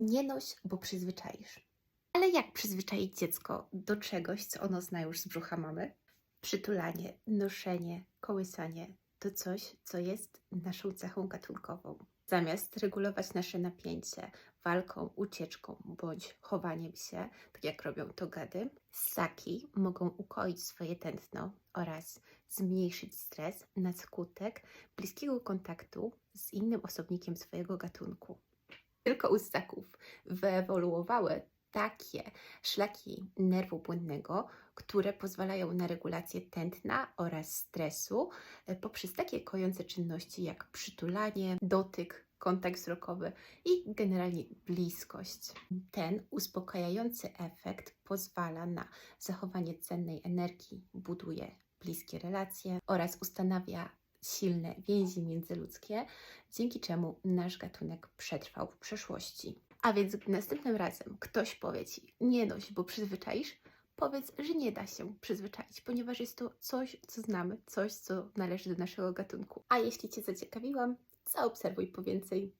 Nie noś, bo przyzwyczaisz. Ale jak przyzwyczaić dziecko do czegoś, co ono zna już z brzucha mamy? Przytulanie, noszenie, kołysanie to coś, co jest naszą cechą gatunkową. Zamiast regulować nasze napięcie walką, ucieczką bądź chowaniem się, tak jak robią to gady, ssaki mogą ukoić swoje tętno oraz zmniejszyć stres na skutek bliskiego kontaktu z innym osobnikiem swojego gatunku. Tylko u ssaków wyewoluowały takie szlaki nerwu błędnego, które pozwalają na regulację tętna oraz stresu e, poprzez takie kojące czynności jak przytulanie, dotyk, kontakt wzrokowy i generalnie bliskość. Ten uspokajający efekt pozwala na zachowanie cennej energii, buduje bliskie relacje oraz ustanawia silne więzi międzyludzkie, dzięki czemu nasz gatunek przetrwał w przeszłości. A więc gdy następnym razem ktoś powie Ci, nie noś, bo przyzwyczaisz, powiedz, że nie da się przyzwyczaić, ponieważ jest to coś, co znamy, coś, co należy do naszego gatunku. A jeśli Cię zaciekawiłam, zaobserwuj po więcej.